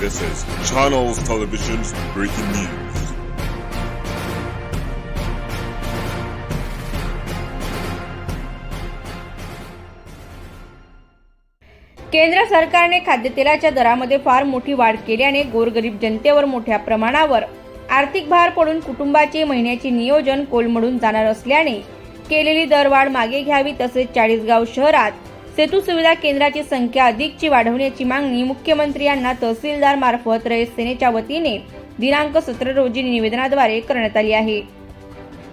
This is Channels Television's breaking news. केंद्र सरकारने खाद्यतेलाच्या दरामध्ये फार मोठी वाढ केल्याने गोरगरीब जनतेवर मोठ्या प्रमाणावर आर्थिक भार पडून कुटुंबाचे महिन्याचे नियोजन कोलमडून जाणार असल्याने केलेली दरवाढ मागे घ्यावी तसेच चाळीसगाव शहरात सेतू सुविधा केंद्राची संख्या अधिकची वाढवण्याची मागणी मुख्यमंत्री यांना तहसीलदार मार्फत रयत सेनेच्या वतीने दिनांक सतरा रोजी निवेदनाद्वारे करण्यात आली आहे.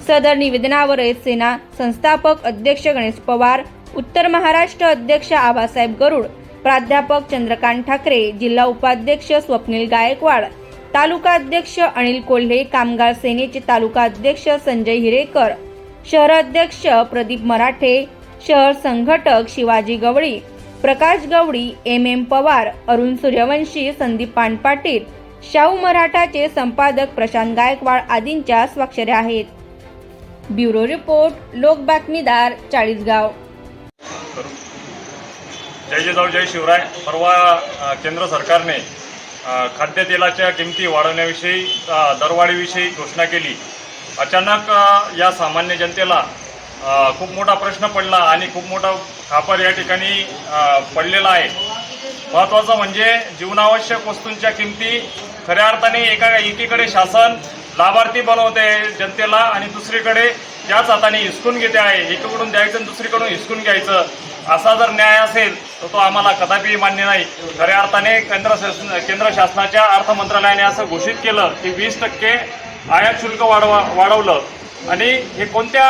सदर निवेदनावर रयत सेना संस्थापक अध्यक्ष गणेश पवार उत्तर महाराष्ट्र अध्यक्ष आबासाहेब गरुड प्राध्यापक चंद्रकांत ठाकरे जिल्हा उपाध्यक्ष स्वप्नील गायकवाड तालुका अध्यक्ष अनिल कोल्हे कामगार सेनेचे तालुका अध्यक्ष संजय हिरेकर शहराध्यक्ष प्रदीप मराठे शहर संघटक शिवाजी गवळी प्रकाश गवळी एम एम पवार अरुण सूर्यवंशी संदीप पानपाटील शाहू मराठाचे संपादक प्रशांत गायकवाड आदींच्या स्वाक्षऱ्या आहेत. ब्युरो रिपोर्ट लोक बातमीदार चाळीसगाव. करू जय जिजाऊ जय शिवराय. परवा केंद्र सरकारने खाद्यतेलाच्या किमती वाढवण्याविषयी दरवाढीविषयी घोषणा केली. अचानक या सामान्य जनतेला खूप मोठा प्रश्न पडला आणि खूप मोठा खापर या ठिकाणी पडलेला आहे. महत्त्वाचं म्हणजे जीवनावश्यक वस्तूंच्या किमती खऱ्या अर्थाने एका एकीकडे शासन लाभार्थी बनवते जनतेला आणि दुसरीकडे त्याच हाताने हिसकून घेते आहे. एकीकडून द्यायचं आणि दुसरीकडून हिसकून घ्यायचं. असा जर न्याय असेल तर तो आम्हाला कदापि मान्य नाही. खऱ्या अर्थाने केंद्र शासन केंद्र शासनाच्या अर्थ मंत्रालयाने असं घोषित केलं की वीस टक्के आयात शुल्क वाढवा वाढवलं. आणि हे कोणत्या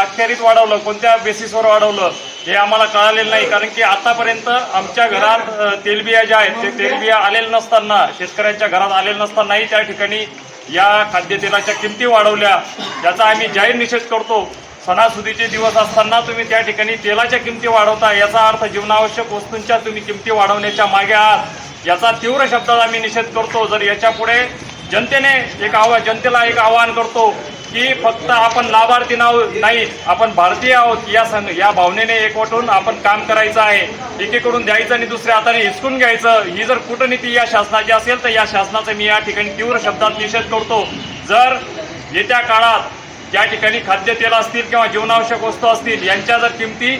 अखेरीत वाढवलं कोणत्या बेसिसवर वाढवलं हे आम्हाला कळालेलं नाही. कारण की आतापर्यंत आमच्या घरात तेलबिया ज्या आहेत ते तेलबिया आलेल्या नसताना शेतकऱ्यांच्या घरात आलेले नसतानाही त्या ठिकाणी या खाद्यतेलाच्या किमती वाढवल्या. याचा आम्ही जाहीर निषेध करतो. सणासुदीचे दिवस असताना तुम्ही त्या ठिकाणी तेलाच्या किमती वाढवता. याचा अर्थ जीवनावश्यक वस्तूंच्या तुम्ही किमती वाढवण्याच्या मागे आहात. याचा तीव्र शब्दात आम्ही निषेध करतो. जर याच्यापुढे जनतेने एक आव्हान जनतेला एक आवाहन करतो की फक्त आपण लाभार्थी नाव नाही आपण भारतीय आहोत या संघ या भावनेने एकवटून आपण काम करायचं आहे. एकीकडून द्यायचं आणि दुसऱ्या हाताने हिसकून घ्यायचं. ही जर कूटनीती या शासनाची असेल तर या शासनाचा मी या ठिकाणी तीव्र शब्दात निषेध करतो. जर येत्या काळात ज्या ठिकाणी खाद्यतेल असतील किंवा जीवनावश्यक वस्तू असतील यांच्या जर किमती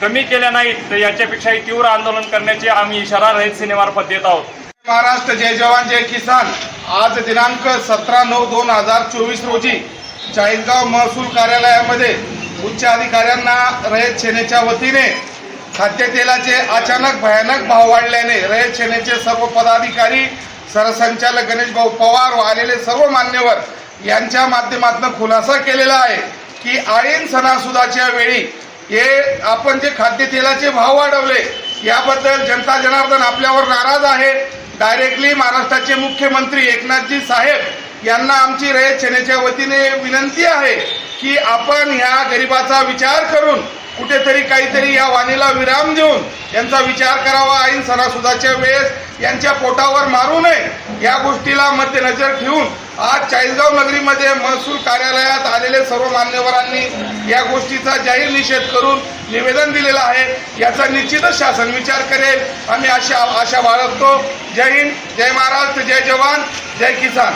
कमी केल्या नाहीत तर याच्यापेक्षाही तीव्र आंदोलन करण्याचे आम्ही इशारा रहित सेनेमार्फत देत आहोत. महाराष्ट्र जय जवान जय किसान. आज दिनांक सतरा नऊ दोन हजार चोवीस रोजी चाळीसगाव महसूल कार्यालयामध्ये उच्च अधिकाऱ्यांना रयत सेनेच्या वतीने खाद्यतेलाचे अचानक भयानक भाव वाढल्याने रयत सेनेचे सर्व पदाधिकारी सरसंचालक गणेश भाऊ पवार व आलेले सर्व मान्यवर यांच्या माध्यमातून खुलासा केलेला आहे की आळीन सणासुदाच्या वेळी हे आपण जे खाद्यतेलाचे भाव वाढवले याबद्दल जनता जनार्दन आपल्यावर नाराज आहे. डायरेक्टली महाराष्ट्राचे मुख्यमंत्री एकनाथजी साहेब यांना आमची रयत सेनेच्या वतीने विनंती आहे की आपण ह्या गरिबाचा विचार करून कुठेतरी काहीतरी या वाणीला विराम देऊन यांचा विचार करावा. ऐन सणासुदाच्या वेळेस यांच्या पोटावर मारू नये. या गोष्टीला मध्यनजर ठेवून आज चाळीसगाव नगरीमध्ये महसूल कार्यालयात आलेले सर्व मान्यवरांनी या गोष्टीचा जाहीर निषेध करून निवेदन दिलेलं आहे. याचा निश्चितच शासन विचार करेल. आम्ही आशा आशा बाळगतो. जय हिंद. जय महाराष्ट्र. जय जवान. जय किसान.